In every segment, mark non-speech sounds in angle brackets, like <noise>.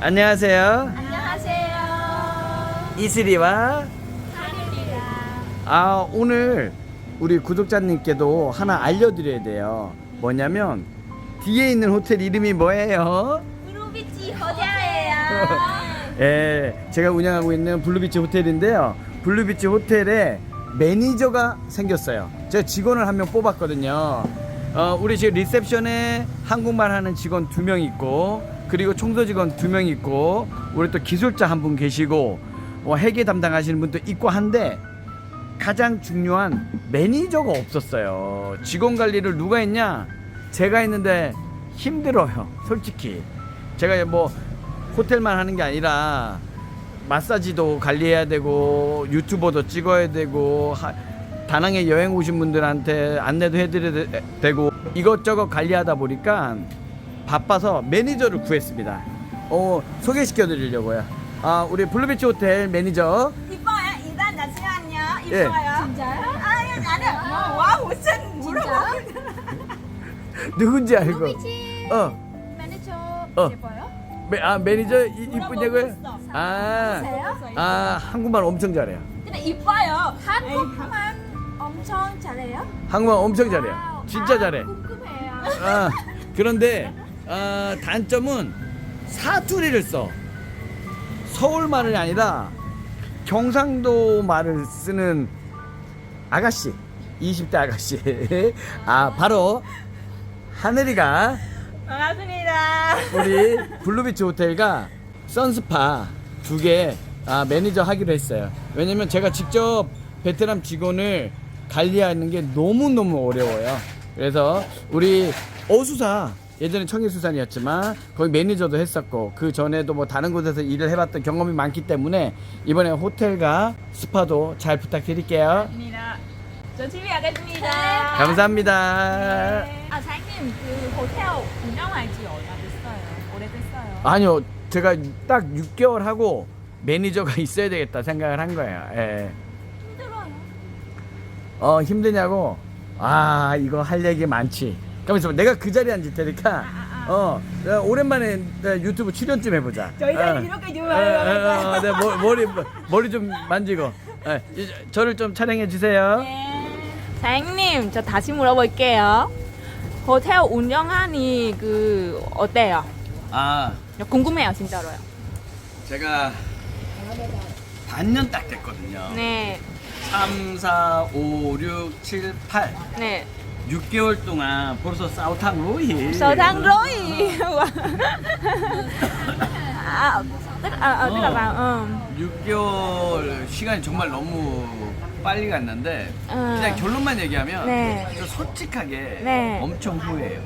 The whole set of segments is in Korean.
안녕하세요. 안녕하세요. 이슬이와 하늘이랑 아 오늘 우리 구독자님께도 하나 알려드려야 돼요. 뭐냐면 뒤에 있는 호텔 이름이 뭐예요? 브루비치 호텔이에요. <laughs> 예, 제가 운영하고 있는 블루비치 호텔인데요. 블루비치 호텔에 매니저가 생겼어요. 제가 직원을 한 명 뽑았거든요. 어, 우리 지금 리셉션에 한국말 하는 직원 두 명 있고, 그리고 청소 직원 두 명 있고, 우리 또 기술자 한 분 계시고, 어, 회계 담당하시는 분도 있고 한데, 가장 중요한 매니저가 없었어요. 직원 관리를 누가 했냐? 제가 했는데 힘들어요. 솔직히. 제가 뭐 호텔만 하는 게 아니라 마사지도 관리해야 되고 유튜버도 찍어야 되고 하- 다낭에 여행 오신 분들한테 안내도 해드려야 되- 되고 이것저것 관리하다 보니까 바빠서 매니저를 구했습니다. 어, 소개시켜 드리려고요. 아, 우리 블루비치 호텔 매니저 이뻐요. 일단 잠시만요. 예. 이뻐요. 진짜요? 아유 나는 뭐, 와 무슨 물어보. 누군지 알고. 브루비치 어, 매니저 어. 예뻐요? 매, 아 매니저 이, 이쁘냐고요? 있어. 아, 보세요. 아 한국말 엄청 잘해요. 근데 이뻐요. 한국말 엄청 잘해요? 한국말 엄청 잘해요. 진짜 아, 잘해. 궁금해요. 아, 그런데 아, 단점은 사투리를 써. 서울 말이 아니라 경상도 말을 쓰는 아가씨, 20대 아가씨. <laughs> 아, 바로 하늘이가 반갑습니다. 우리 블루비치 호텔과 선스파 두 개 아, 매니저 하기로 했어요. 왜냐면 제가 직접 베트남 직원을 관리하는 게 너무너무 어려워요. 그래서 우리 어수사 예전에 청해수산이었지만 거기 매니저도 했었고 그 전에도 뭐 다른 곳에서 일을 해봤던 경험이 많기 때문에 이번에 호텔과 스파도 잘 부탁드릴게요. 입니다. 저 TV 하겠습니다. 감사합니다. 아 사장님 그 호텔 운영한 지 얼마 됐어요? 오래됐어요. 아니요, 제가 딱 6개월 하고 매니저가 <laughs> 있어야 되겠다 생각을 한 거예요. 예. 힘들어요. 어 힘드냐고? 아 이거 할 얘기 많지. 가만 있어봐. 내가 그 자리에 앉을 테니까. 어 내가 오랜만에 내가 유튜브 출연 좀 해보자. 저희 어. 자리 이렇게 좀 어, 어, 어, 내 머- 머리 머리 좀 만지고. 예, 저를 좀 촬영해 주세요. 사장님 저 다시 물어볼게요. 호텔 운영하니 그 어때요? 아 궁금해요 진짜로요. 제가 반년 딱 됐거든요. 네, 3, 4, 5, 6, 7, 8. 네. 6개월 동안 벌써 싸우탕 로이. Sở thang rồi. à, tức à, à, tức là Ờ. vào ờ. 6개월 시간이 정말 너무 빨리 갔는데 어. 그냥 결론만 얘기하면 네. 저 솔직하게 네. 엄청 후회해요.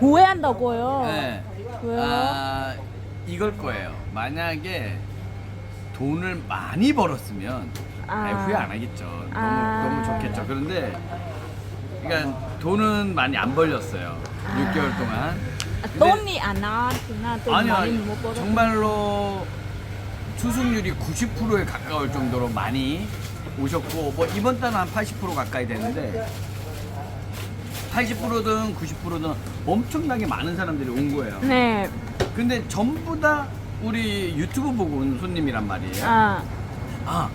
후회한다고요. 네. 왜요? 아, 이걸 거예요. 만약에 돈을 많이 벌었으면 아. 아예 후회 안 하겠죠. 너무 아. 너무 좋겠죠. 그런데 그러니까 돈은 많이 안 벌렸어요. 6개월 동안. 근데- 돈이 안 나왔구나. 돈 아니요, 많이 아니, 못. 정말로 수승률이 90%에 가까울 정도로 많이 오셨고 뭐 이번 달은 한 80% 가까이 되는데 80%든 90%든 엄청나게 많은 사람들이 온 거예요. 네. 근데 전부 다 우리 유튜브 보고 온 손님이란 말이에요. 아. 아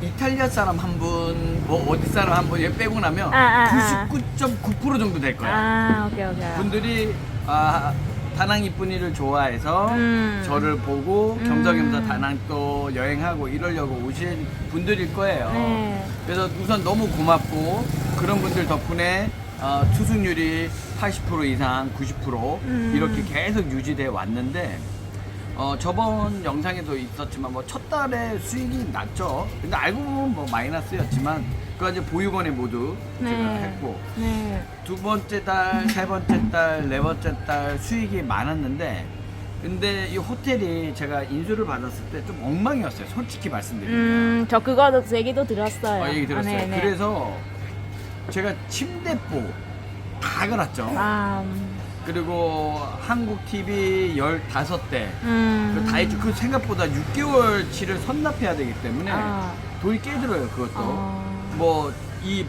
이탈리아 사람 한 분, 뭐 어디 사람 한 분, 얘 빼고 나면 아, 아, 아. 99.9% 정도 될 거야. 아, 오케이, 오케이. 분들이 아, 다낭 이쁜이를 좋아해서 음. 저를 보고 음. 겸사겸사 다낭 또 여행하고 이러려고 오신 분들일 거예요. 네. 그래서 우선 너무 고맙고 그런 분들 덕분에 어, 투숙률이 80% 이상, 90% 음. 이렇게 계속 유지돼 왔는데 어, 저번 영상에도 있었지만 뭐 첫 달에 수익이 낮죠. 근데 알고 보면 뭐 마이너스였지만 그거 이제 보육원에 모두 제가 했고 네. 두 번째 달, 세 번째 달, 네 번째 달 수익이 많았는데 근데 이 호텔이 제가 인수를 받았을 때 좀 엉망이었어요. 솔직히 말씀드리면. 음, 저 그거 얘기도 들었어요. 어, 얘기 들었어요. 아, 네, 네. 그래서 제가 침대포 다 갈았죠. 아, 음. 그리고 한국 TV 15대 음. 그다 했죠. 그 생각보다 6개월치를 선납해야 되기 때문에 아. 돈이 꽤 들어요. 그것도. 어. 뭐이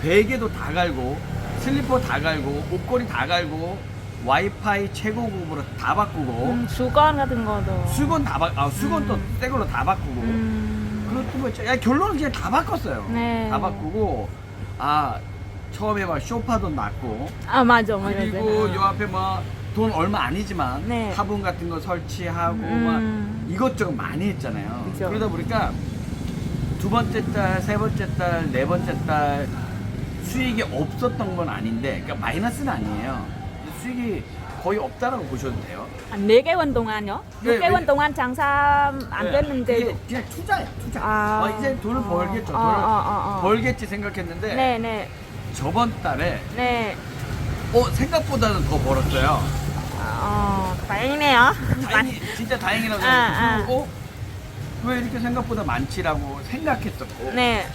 베개도 다 갈고 슬리퍼 다 갈고 옷걸이 다 갈고 와이파이 최고급으로 다 바꾸고 음, 수건 같은 것도. 수건 다 바, 아 수건 또새 걸로 다 바꾸고 음. 그것도 뭐, 야, 결론은 그냥 다 바꿨어요. 네. 다 바꾸고, 아, 처음에 막 쇼파도 놨고, 아 맞아 맞아. 그리고. 요 앞에 뭐, 돈 얼마 아니지만, 네. 화분 같은 거 설치하고, 음. 막, 이것저것 많이 했잖아요. 그죠. 그러다 보니까, 두 번째 달, 세 번째 달, 네 번째 달, 수익이 없었던 건 아닌데, 그러니까 마이너스는 아니에요. 수익이 거의 없다라고 보셔도 돼요. 한 4개월 동안요? 네, 6개월 왜- 동안 장사 안 네, 됐는데. 그게 그냥 투자야, 투자. 아. 어, 이제 돈을 어. 벌겠죠. 어, 돈을 어, 어, 어. 벌겠지 생각했는데, 네, 네. 저번 달에 네. 어 생각보다는 더 벌었어요. 어, 다행이네요. 다행히 진짜 다행이라고 아, 아. 생각했고 어? 왜 이렇게 생각보다 많지라고 생각했었고 네.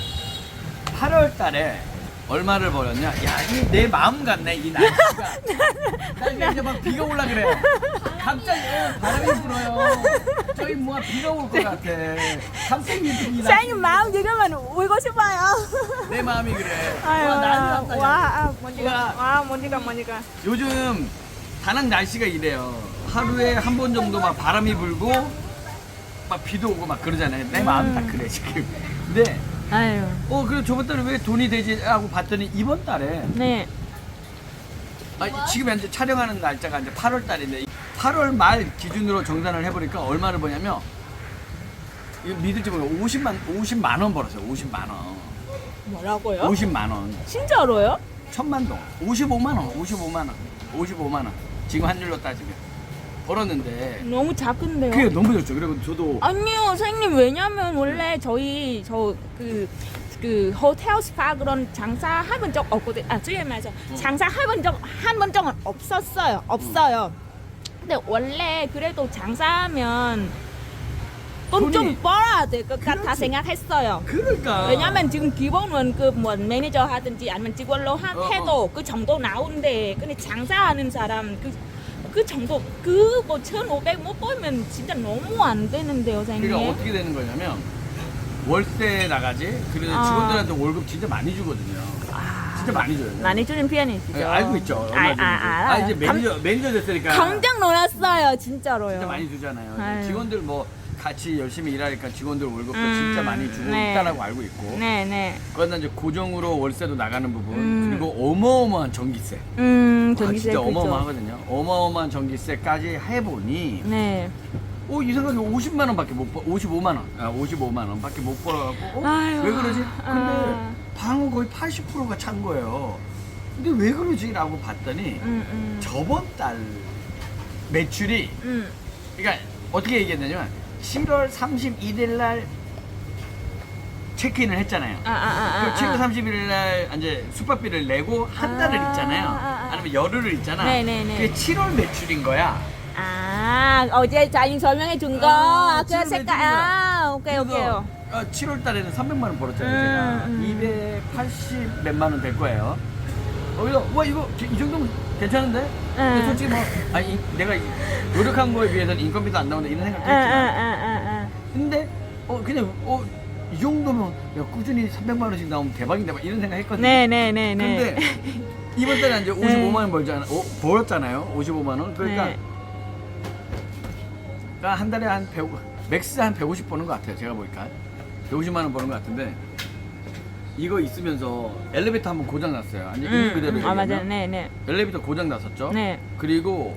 8월 달에 얼마를 벌었냐? 야, 이 내 마음 같네 이 날씨가. 나 <laughs> 이제 막 비가 올라 그래요. 갑자기 어, 바람이 불어요. 저기 뭐야 비가 올 것 같아. 갑자기 이 날- 사장님 마음 들으면 울고 싶어요. 내 마음이 그래. 아유, 와, 난리 났다. 와, 야. 아, 뭔지가, 와. 와, 뭔지가, 뭔지가. 요즘 다낭 날씨가 이래요. 하루에 한 번 정도 막 바람이 불고 막 비도 오고 막 그러잖아요. 내 마음 다 그래 지금. 근데 아유, 어 그래 저번 달에 왜 돈이 되지 하고 봤더니 이번 달에 네. 아, 지금 현재 촬영하는 날짜가 이제 8월 달인데 8월 말 기준으로 정산을 해보니까 얼마를 버냐면 이거 믿을지 모르겠 50만 50만 원 벌었어요. 50만 원. 뭐라고요? 50만 원. 진짜로요? 천만 동. 55만 원. 55만 원. 55만 원. 지금 환율로 따지면 벌었는데 너무 작은데요? 그게 너무 좋죠. 그리고 저도 아니요, 선생님, 왜냐면 원래 저희, 저, 그, 그, 호텔 스파 그런 장사 해본 적 없거든. 아, 주에 말해서 장사 해본 적, 한번 적은 없었어요. 없어요. 근데 원래 그래도 장사하면 돈 좀 돈이- 벌어야 될 것 같아 그렇지. 생각했어요. 그러니까 왜냐면 지금 기본은 그뭐 매니저 하든지 아니면 직원로 하, 어, 해도 그 정도 나오는데 근데 장사하는 사람 그, 그 정도 그 뭐 1,500 못 벌면 진짜 너무 안 되는데요, 선생님. 그러니까 어떻게 되는 거냐면 월세 나가지. 그래서 아. 직원들한테 월급 진짜 많이 주거든요. 아, 진짜 많이 줘요. 많이 주는 편이시죠. 네, 알고 있죠. 얼마 아. 아, 아, 알아요. 이제 매니저 매니저 됐으니까 감, 깜짝 놀랐어요, 진짜로요. 진짜 많이 주잖아요. 아유. 직원들 뭐 같이 열심히 일하니까 직원들 월급도 음, 진짜 많이 주고 네. 있다라고 알고 있고. 네, 네. 그러다 이제 고정으로 월세도 나가는 부분 음. 그리고 어마어마한 전기세. 음, 아, 전기세 진짜 그죠. 어마어마하거든요. 어마어마한 전기세까지 해보니 네. 어 이상하게 50만 원밖에 못 벌, 55만 원, 아 55만 원밖에 못 벌어갖고 어? 아유, 왜 그러지? 근데 아. 방은 거의 80%가 찬 거예요. 근데 왜 그러지?라고 봤더니 음, 음. 저번 달 매출이 음. 그러니까 어떻게 얘기했냐면 7월 31일 날 체크인을 했잖아요. 아, 아, 아, 아. 그럼 7월 31일 날 이제 숙박비를 내고 한 달을 아, 있잖아요. 아, 아. 아 니면 열흘을 있잖아. 네 네 네. 그게 7월 매출인 거야. 아, 어제 자인 설명해 준 거. 아, 그 지금 색깔. 아, 오케이, 오케이. 어, 7월 달에는 300만 원 벌었잖아요. 음, 제가 280 몇만 원 될 거예요. 어, 그래서 와 이거 이 정도면 괜찮은데? 근데 음. 솔직히 뭐 아니 이- 내가 이- 노력한 거에 비해서는 인건비도 안 나온다 이런 생각도 아, 아, 했지만 아, 아, 근데 어 그냥 어 이 정도면 야 꾸준히 300만 원씩 나오면 대박인데 막 이런 생각 아. 했거든요. 네, 네, 네, 네. 근데 이번 달에 이제 55만 원 벌잖아. 어, 벌었잖아요. 55만 원. 그러니까 네. 그러니까 한 달에 한 100, 맥스 한 150 버는 것 같아요. 제가 보니까 150만 원 버는 것 같은데 이거 있으면서 엘리베이터 한번 고장 났어요. 아니 음, 그대로 음, 아, 얘기하면 맞아요. 네, 네. 엘리베이터 고장 났었죠. 네. 그리고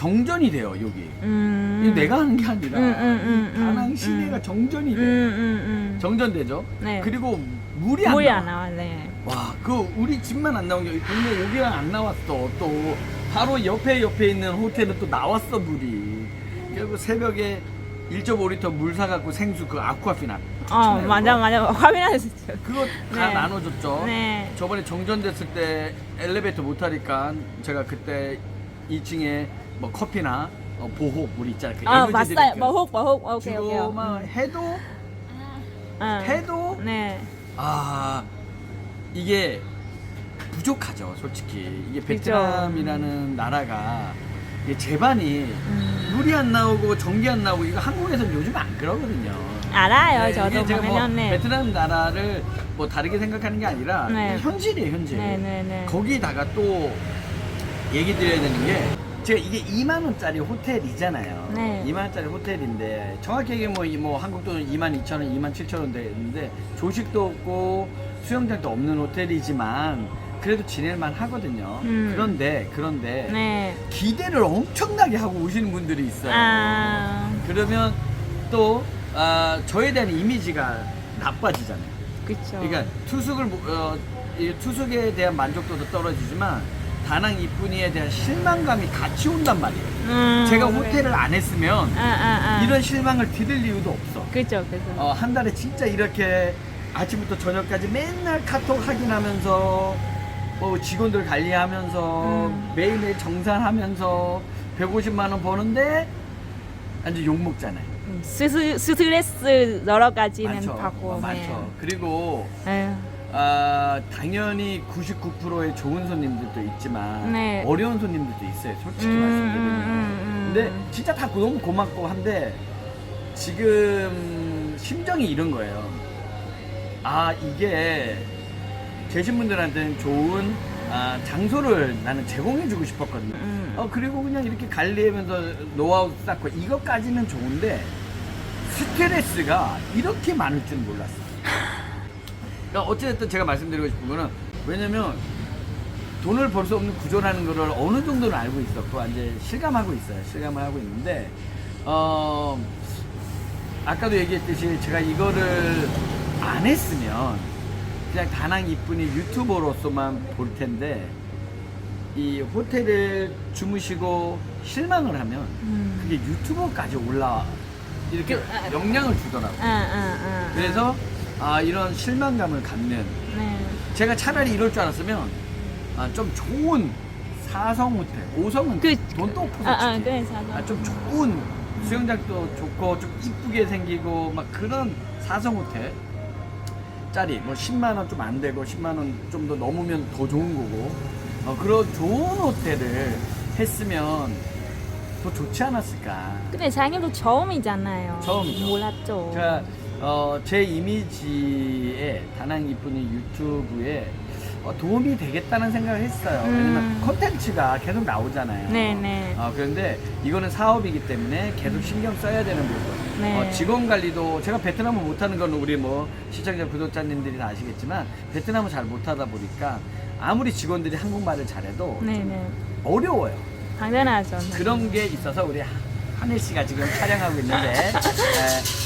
정전이 돼요 여기. 음. 이게 내가 하는 게 아니라 음, 음, 음, 이 다낭 음, 시내가 음. 정전이 음, 돼. 음, 음. 정전되죠. 네. 그리고 물이 안 물이 나와. 안 나와, 네. 와, 그 우리 집만 안 나온 게 동네 여기랑 안 나왔어. 또 바로 옆에 옆에 있는 호텔은 또 나왔어 물이. 결국 새벽에 1.5리터 물 사갖고 생수 그 아쿠아피나. 어, 맞아, 맞아. <laughs> 확인하셨죠. 그거 다 네. 나눠줬죠. 네. 저번에 정전됐을 때 엘리베이터 못 타니까 제가 그때 2층에 뭐 커피나 어, 보호 물 있잖아요. 그 아, 에너지 맞아요. 드링크 머혹, 머혹. 오케이, 오케이. 주고만 해도 응. 해도 네. 아 이게 부족하죠 솔직히 이게. 베트남이라는 나라가 이게 제반이 음. 물이 안 나오고 전기 안 나오고 이거 한국에서는 요즘 안 그러거든요 알아요. 네, 저도 제가 뭐 보면 네. 베트남 나라를 뭐 다르게 생각하는 게 아니라 네. 현실이에요 현실 네, 네, 네. 거기다가 또 얘기 드려야 되는 게 제가 이게 2만 원짜리 호텔이잖아요. 네. 2만 원짜리 호텔인데 정확히 얘기하면 뭐, 이- 뭐 한국 돈은 2만 2천 원, 2만 7천 원 되는데 조식도 없고 수영장도 없는 호텔이지만 그래도 지낼만 하거든요. 음. 그런데 그런데 네. 기대를 엄청나게 하고 오시는 분들이 있어요. 아, 그러면 또 아, 저에 대한 이미지가 나빠지잖아요. 그쵸. 그러니까 투숙을 못- 어, 이 투숙에 대한 만족도도 떨어지지만 다낭 이쁜이에 대한 실망감이 같이 온단 말이에요. 음, 제가 그래. 호텔을 안 했으면 아, 아, 아. 이런 실망을 드릴 이유도 없어. 그죠, 그죠. 어, 한 달에 진짜 이렇게 아침부터 저녁까지 맨날 카톡 확인하면서 뭐 직원들 관리하면서 음. 매일매일 정산하면서 150만 원 버는데 완전 욕 먹잖아요. 음, 스스, 스트레스 여러 가지는 많죠. 받고. 어, 많죠. 그리고 네. 에휴, 아, 당연히 99%의 좋은 손님들도 있지만 네. 어려운 손님들도 있어요. 솔직히 음, 말씀드리면. 음, 음, 근데 음. 진짜 다 너무 고맙고 한데 지금 심정이 이런 거예요. 아 이게 계신 분들한테는 좋은 아, 장소를 나는 제공해주고 싶었거든요. 음. 어 그리고 그냥 이렇게 관리하면서 노하우 쌓고 이것까지는 좋은데 스트레스가 이렇게 많을 줄 몰랐어. 그러니까 어찌됐든 제가 말씀드리고 싶은 거는 왜냐면 돈을 벌 수 없는 구조라는 거를 어느 정도는 알고 있었고 이제 실감하고 있어요. 실감을 하고 있는데 어 아까도 얘기했듯이 제가 이거를 안 했으면 그냥 다낭 이쁜이 유튜버로서만 볼 텐데 이 호텔을 주무시고 실망을 하면 음. 그게 유튜버까지 올라 이렇게 그, 아, 영향을 주더라고. 아, 아, 아. 그래서 아 이런 실망감을 갖는 네. 제가 차라리 이럴 줄 알았으면 아, 좀 좋은 사성 호텔, 5성은 그- 돈도 없어 아, 아, 솔직히. 그래서. 아, 좀 좋은 수영장도 좋고 좀 이쁘게 생기고 막 그런 사성 호텔 짜리 뭐 10만 원 좀 안 되고 10만 원 좀 더 넘으면 더 좋은 거고 어, 그런 좋은 호텔을 했으면 더 좋지 않았을까. 근데 자기도 처음이잖아요. 처음이죠. 몰랐죠. 제가 어, 제 이미지에 다낭 이쁜이 유튜브에 어, 도움이 되겠다는 생각을 했어요. 왜냐면 음. 콘텐츠가 계속 나오잖아요. 네네. 어, 그런데 이거는 사업이기 때문에 계속 신경 써야 되는 부분. 네. 어, 직원 관리도 제가 베트남을 못하는 건 우리 뭐 시청자 구독자님들이 다 아시겠지만 베트남을 잘 못하다 보니까 아무리 직원들이 한국말을 잘해도 좀 네네. 어려워요. 당연하죠. 네. 그런 게 있어서 우리 하늘 씨가 지금 촬영하고 있는데 에,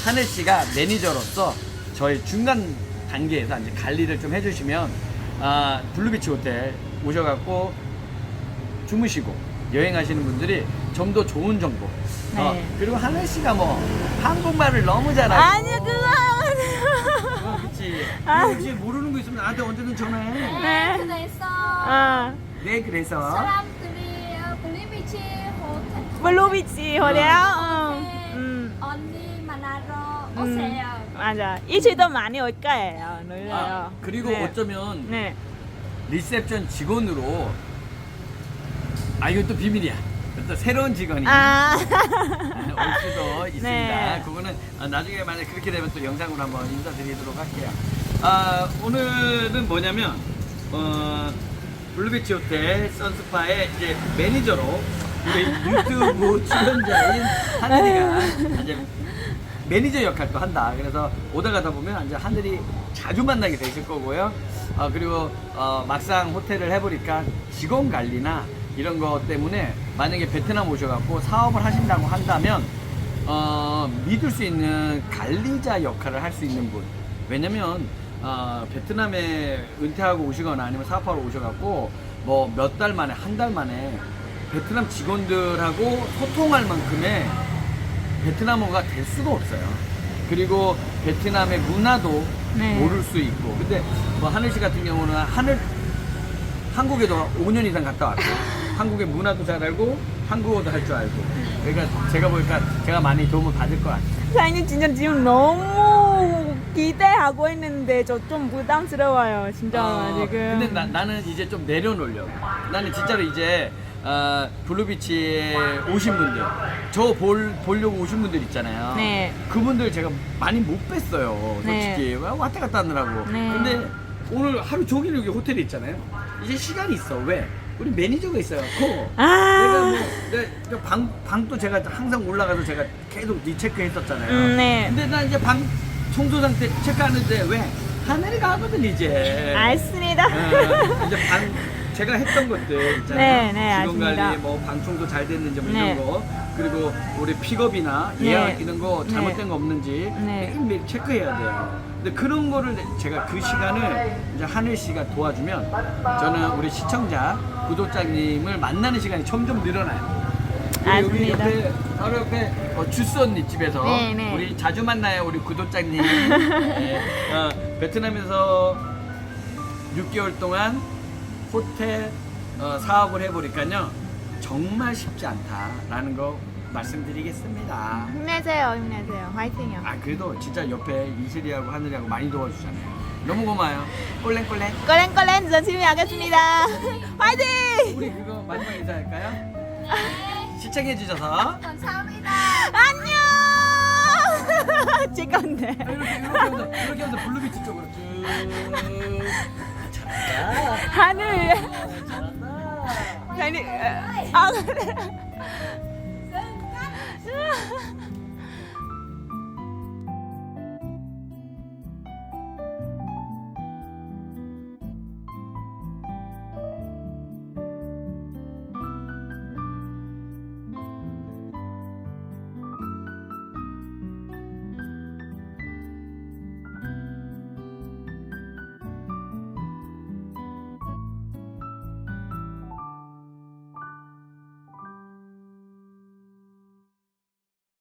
하늘 씨가 매니저로서 저희 중간 단계에서 이제 관리를 좀 해주시면 아, 블루비치 호텔 오셔갖고 주무시고 여행하시는 분들이 좀 더 좋은 정보. 어, 네. 그리고 하늘 씨가 뭐 한국말을 너무 잘하고. 아니요, 그거. 어, 그치. 아. 혹시 모르는 거 있으면 나한테 언제든 전화해. 네. 그래서 아, 네, 그래서. 사람들이 어, 블리비치 블루비치 음. 언니 만나러 음. 오세요. 맞아. 이주도 많이 올 거예요. 놀려요. 아, 그리고 네. 어쩌면 네. 리셉션 직원으로 아 이건 또 비밀이야. 또 새로운 직원이 아. 올 수도 <laughs> 있습니다. 네. 그거는 아, 나중에 만약 그렇게 되면 또 영상으로 한번 인사드리도록 할게요. 아 오늘은 뭐냐면 어, 블루비치 호텔 선스파의 이제 매니저로 유튜브 출연자인 하늘이가 이제 매니저 역할도 한다. 그래서 오다 가다 보면 이제 하늘이 자주 만나게 되실 거고요. 어, 그리고 어, 막상 호텔을 해보니까 직원 관리나 이런 거 때문에 만약에 베트남 오셔갖고 사업을 하신다고 한다면 어, 믿을 수 있는 관리자 역할을 할 수 있는 분. 왜냐면 어, 베트남에 은퇴하고 오시거나 아니면 사업하러 오셔갖고 뭐 몇 달 만에 한 달 만에 베트남 직원들하고 소통할 만큼의 베트남어가 될 수가 없어요. 그리고 베트남의 문화도 네. 모를 수 있고. 근데 뭐 하늘 씨 같은 경우는 하늘 한국에도 5년 이상 갔다 왔고 <laughs> 한국의 문화도 잘 알고 한국어도 할 줄 알고. 그러니까 제가 보니까 제가 많이 도움을 받을 것 같아요. 사장님 진짜 지금 너무 기대하고 있는데 저 좀 부담스러워요. 진짜 어, 지금. 근데 나, 나는 이제 좀 내려놓으려고. 나는 진짜로 이제 어, 블루비치에 오신 분들, 저 볼, 보려고 오신 분들 있잖아요. 네. 그분들 제가 많이 못 뵀어요. 네. 솔직히. 왔다 갔다 하느라고. 네. 근데 오늘 하루 종일 여기 호텔에 있잖아요. 이제 시간이 있어. 왜? 우리 매니저가 있어요. 코. 내가 아, 뭐, 내가 방, 방도 제가 항상 올라가서 제가 계속 니 체크했었잖아요. 음, 네. 근데 나 이제 방 청소 상태 체크하는데 왜? 하늘이가 하거든, 이제. 알습니다. 어, 이제 방 제가 했던 것들 있잖아요. 네, 네, 직원 알습니다. 관리, 뭐 방청소 잘 됐는지 뭐 네. 이런 거, 그리고 우리 픽업이나 네. 예약 이런 거 잘못된 네. 거 없는지 네. 매일매일 체크해야 돼요. 근데 그런 거를 제가 그 시간을 이제 하늘 씨가 도와주면 저는 우리 시청자, 구독자님을 만나는 시간이 점점 늘어나요. 우리 여기. 옆에 바로 옆에 어, 주스 언니 집에서 네, 네. 우리 자주 만나요 우리 구독자님. <laughs> 네. 어, 베트남에서 6개월 동안 호텔 어, 사업을 해보니까요 정말 쉽지 않다라는 거 말씀드리겠습니다. 힘내세요, 힘내세요. 화이팅이요. 아 그래도 진짜 옆에 이슬이하고 하늘이하고 많이 도와주잖아요. 너무 고마워요. 꼴랭꼴랭. 꼬랭꼬랭 열심히 하겠습니다. <laughs> 화이팅! 우리 그거 마지막 인사할까요? 시청해 주셔서 감사합니다. 안녕! <laughs> 제 건데. 이렇게 이렇게 하면서 이렇게 하면서 블루비치 쪽으로 쭉. 하늘. 아니, 아, 그래.